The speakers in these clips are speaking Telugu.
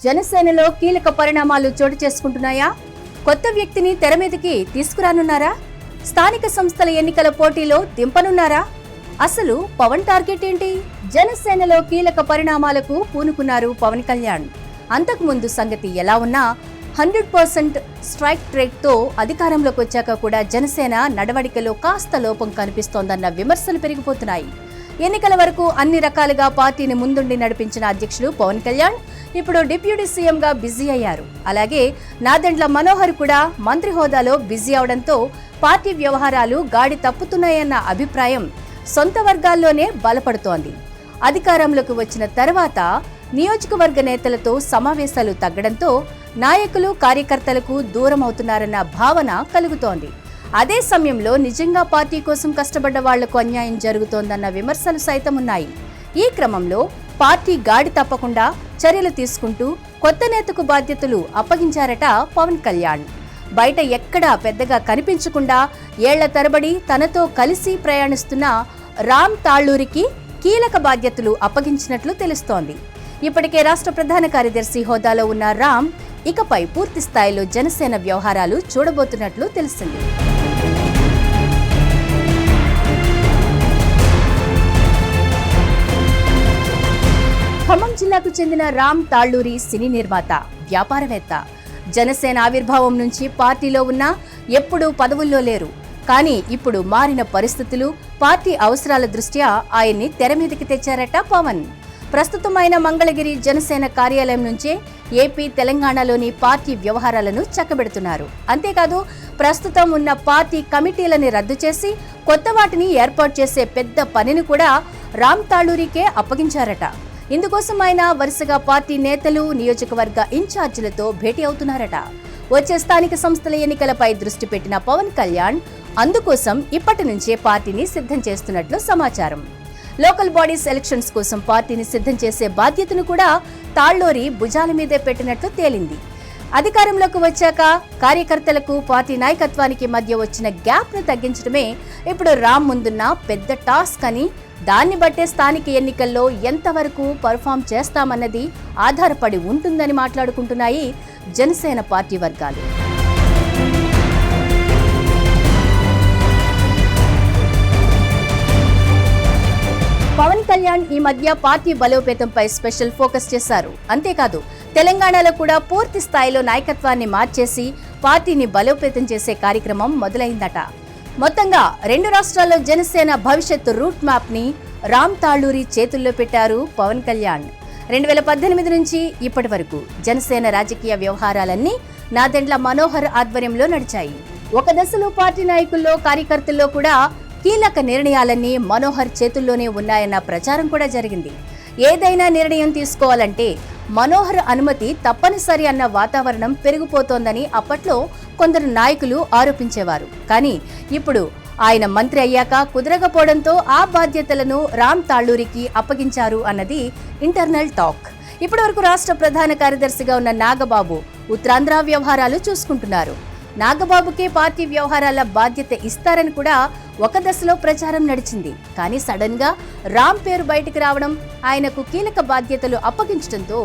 జనసేనలో కీలక పరిణామాలు చోటు చేసుకుంటున్నాయా? కొత్త వ్యక్తిని తెర మీదకి తీసుకురానున్నారా? స్థానిక సంస్థల ఎన్నికల పోటీలో దింపనున్నారా? అసలు పవన్ టార్గెట్ ఏంటి? జనసేనలో కీలక పరిణామాలకు పూనుకున్నారు పవన్ కళ్యాణ్. అంతకుముందు సంగతి ఎలా ఉన్నా హండ్రెడ్ పర్సెంట్ స్ట్రైక్ రేట్తో అధికారంలోకి వచ్చాక కూడా జనసేన నడవడికలో కాస్త లోపం కనిపిస్తోందన్న విమర్శలు పెరిగిపోతున్నాయి. ఎన్నికల వరకు అన్ని రకాలుగా పార్టీని ముందుండి నడిపించిన అధ్యక్షులు పవన్ కళ్యాణ్ ఇప్పుడు డిప్యూటీ సీఎంగా బిజీ అయ్యారు. అలాగే నాదెండ్ల మనోహర్ కూడా మంత్రి హోదాలో బిజీ అవడంతో పార్టీ వ్యవహారాలు గాడి తప్పుతున్నాయన్న అభిప్రాయం సొంత వర్గాల్లోనే బలపడుతోంది. అధికారంలోకి వచ్చిన తర్వాత నియోజకవర్గ నేతలతో సమావేశాలు తగ్గడంతో నాయకులు కార్యకర్తలకు దూరం అవుతున్నారన్న భావన కలుగుతోంది. అదే సమయంలో నిజంగా పార్టీ కోసం కష్టపడ్డ వాళ్ళకు అన్యాయం జరుగుతోందన్న విమర్శలు సైతం ఉన్నాయి. ఈ క్రమంలో పార్టీ గాడి తప్పకుండా చర్యలు తీసుకుంటూ కొత్త నేతకు బాధ్యతలు అప్పగించారట పవన్ కళ్యాణ్. బయట ఎక్కడా పెద్దగా కనిపించకుండా ఏళ్ళ తరబడి తనతో కలిసి ప్రయాణిస్తున్న రామ్ తాళ్ళూరికి కీలక బాధ్యతలు అప్పగించినట్లు తెలుస్తోంది. ఇప్పటికే రాష్ట్ర ప్రధాన కార్యదర్శి హోదాలో ఉన్న రామ్ ఇకపై పూర్తి స్థాయిలో జనసేన వ్యవహారాలు చూడబోతున్నట్లు తెలిసింది జిల్లాకు చెందిన రామ్ తాళ్ళూరి సినీ నిర్మాత వ్యాపారవేత్త. జనసేన ఆవిర్భావం నుంచి పార్టీలో ఉన్నా ఎప్పుడూ పదవుల్లో లేరు. కానీ ఇప్పుడు మారిన పరిస్థితులు పార్టీ అవసరాల దృష్ట్యా ఆయన్ని తెర మీదకి తెచ్చారట పవన్. ప్రస్తుతం ఆయన మంగళగిరి జనసేన కార్యాలయం నుంచే ఏపీ తెలంగాణలోని పార్టీ వ్యవహారాలను చక్కబెడుతున్నారు. అంతేకాదు ప్రస్తుతం ఉన్న పార్టీ కమిటీలని రద్దు చేసి కొత్త వాటిని ఏర్పాటు చేసే పెద్ద పనిని కూడా రామ్ తాళూరికే అప్పగించారట. ఇందుకోసం ఆయన వరుసగా పార్టీ నేతలు నియోజకవర్గ ఇన్ఛార్జీలతో భేటీ అవుతున్నారట. వచ్చే స్థానిక సంస్థల ఎన్నికలపై దృష్టి పెట్టిన పవన్ కళ్యాణ్ అందుకోసం ఇప్పటి నుంచే పార్టీని సిద్ధం చేస్తున్నట్లు సమాచారం. లోకల్ బాడీస్ ఎలక్షన్స్ కోసం పార్టీని సిద్ధం చేసే బాధ్యతను కూడా తాళ్ళోరి భుజాల మీదే పెట్టినట్లు తేలింది. అధికారంలోకి వచ్చాక కార్యకర్తలకు పార్టీ నాయకత్వానికి మధ్య వచ్చిన గ్యాప్ను తగ్గించడమే ఇప్పుడు రామ్ ముందున్న పెద్ద టాస్క్ అని దాన్ని బట్టే స్థానిక ఎన్నికల్లో ఎంతవరకు పర్ఫామ్ చేస్తామన్నది ఆధారపడి ఉంటుందని మాట్లాడుకుంటున్నాయి జనసేన పార్టీ వర్గాలు. కళ్యాణ్ ఈ మధ్య పార్టీ బలోపేతంపై స్పెషల్ ఫోకస్ చేశారు. అంతేకాదు తెలంగాణలో కూడా పూర్తి స్థాయిలో నాయకత్వాన్ని మార్చేసి పార్టీని బలోపేతం చేసే కార్యక్రమం మొదలైందట. మొత్తంగా రెండు రాష్ట్రాల్లో జనసేన భవిష్యత్తు రూట్ మ్యాప్ని రామ్ తాళూరి చేతుల్లో పెట్టారు పవన్ కళ్యాణ్. రెండు వేల పద్దెనిమిది నుంచి ఇప్పటి వరకు జనసేన రాజకీయ వ్యవహారాలన్నీ నాదెండ్ల మనోహర్ ఆధ్వర్యంలో నడిచాయి. ఒక దశలో పార్టీ నాయకుల్లో కార్యకర్తల్లో కూడా కీలక నిర్ణయాలన్నీ మనోహర్ చేతుల్లోనే ఉన్నాయన్న ప్రచారం కూడా జరిగింది. ఏదైనా నిర్ణయం తీసుకోవాలంటే మనోహర్ అనుమతి తప్పనిసరి అన్న వాతావరణం పెరిగిపోతోందని అప్పట్లో కొందరు నాయకులు ఆరోపించేవారు. కానీ ఇప్పుడు ఆయన మంత్రి అయ్యాక కుదరకపోవడంతో ఆ బాధ్యతలను రామ్ తాళ్ళూరికి అప్పగించారు అన్నది ఇంటర్నల్ టాక్. ఇప్పటివరకు రాష్ట్ర ప్రధాన కార్యదర్శిగా ఉన్న నాగబాబు ఉత్తరాంధ్ర వ్యవహారాలు చూసుకుంటున్నారు. నాగబాబుకే పార్టీ వ్యవహారాల బాధ్యత ఇస్తారని కూడా ఒక దశలో ప్రచారం నడిచింది. కానీ సడన్గా రామ్ పేరు బయటికి రావడం ఆయనకు కీలక బాధ్యతలు అప్పగించడంతో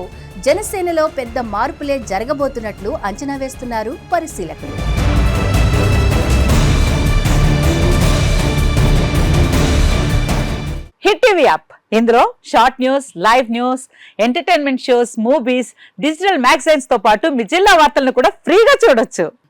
జనసేనలో పెద్ద మార్పులే జరగబోతున్నట్లు అంచనా వేస్తున్నారు పరిశీలకులు. Hit TV app. ఇందులో short news live news entertainment shows movies digital మ్యాగజైన్స్తో పాటు మీ జిల్లా వార్తలను కూడా ఫ్రీగా చూడొచ్చు.